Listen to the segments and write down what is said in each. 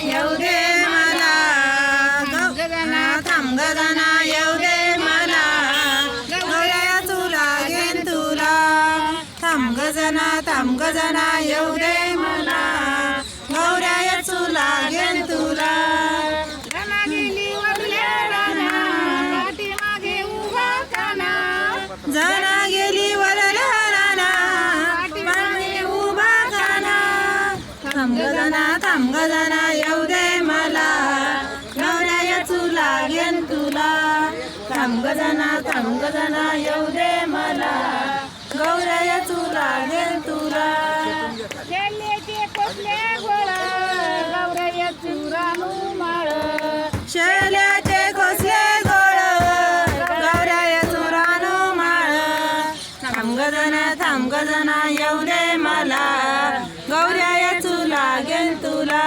येऊ दे मला गजाना थांब गजना येऊ दे मला गौऱ्या तुला घेन तुला थांब गजना थांब येऊ दे मला. गजाना थांब गजाना येऊ दे मला. गौऱ्या तुला घेन तुला. थांब गजाना थांब गजाना येऊ दे मला. गौऱ्या तुला घेन तुला. शेल्याचे कोसले गोळ. गौऱ्या चुरानू माळ. शेल्याचे कोसले गोळ. गौऱ्या चुरानू माळ. थांब गजाना थांब गजाना येऊ दे मला. गौऱ्या घेन तुला.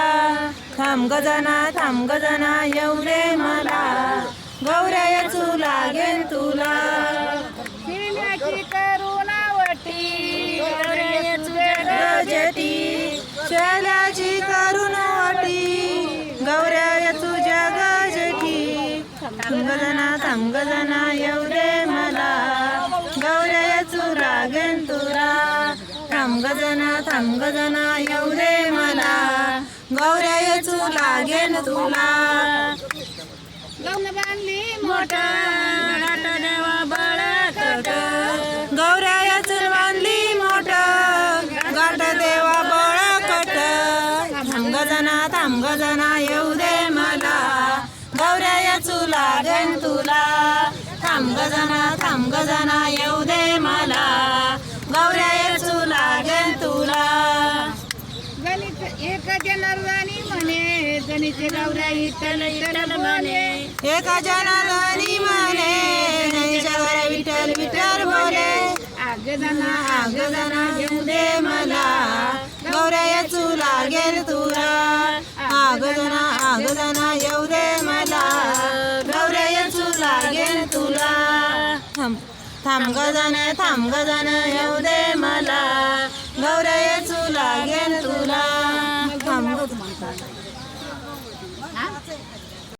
थांब गजाना थांब गजाना येऊ दे मला. गौऱ्या चुला घेन तुला करुणावटी गौऱ्या गजटी शेल्याची करुणावटी गौऱ्या तुझ्या गजटी थांबगजना थांबगजना येऊ दे मला. गौऱ्या चुरा घेन तुरा थांबगजना थांबगजना येऊ दे मला गौऱ्या चुला घेन तुला. बांधली मोठा घाट देवा बळकट. गौऱ्या बांधली मोठ. घाट देवा बळकट. थांब जना थांब जना येऊ दे मला गौऱ्या चुला घेन तुला. थांब जना थांब जना एक जनार्दनी म्हणे गणित गौऱ्या म्हणे. एका जनार्दनी म्हणे गणेश विठ्ठल विठ्ठल बोले आग जना आग जना घेऊ दे मला. गौऱ्या चू लागेल तुला आग जना आग जना येऊ दे मला. गौऱ्या चू लागेल तुला. थांब थांब गजान थांब गजान येऊ दे मला. गौऱ्या चू लागेल तुला. Itu.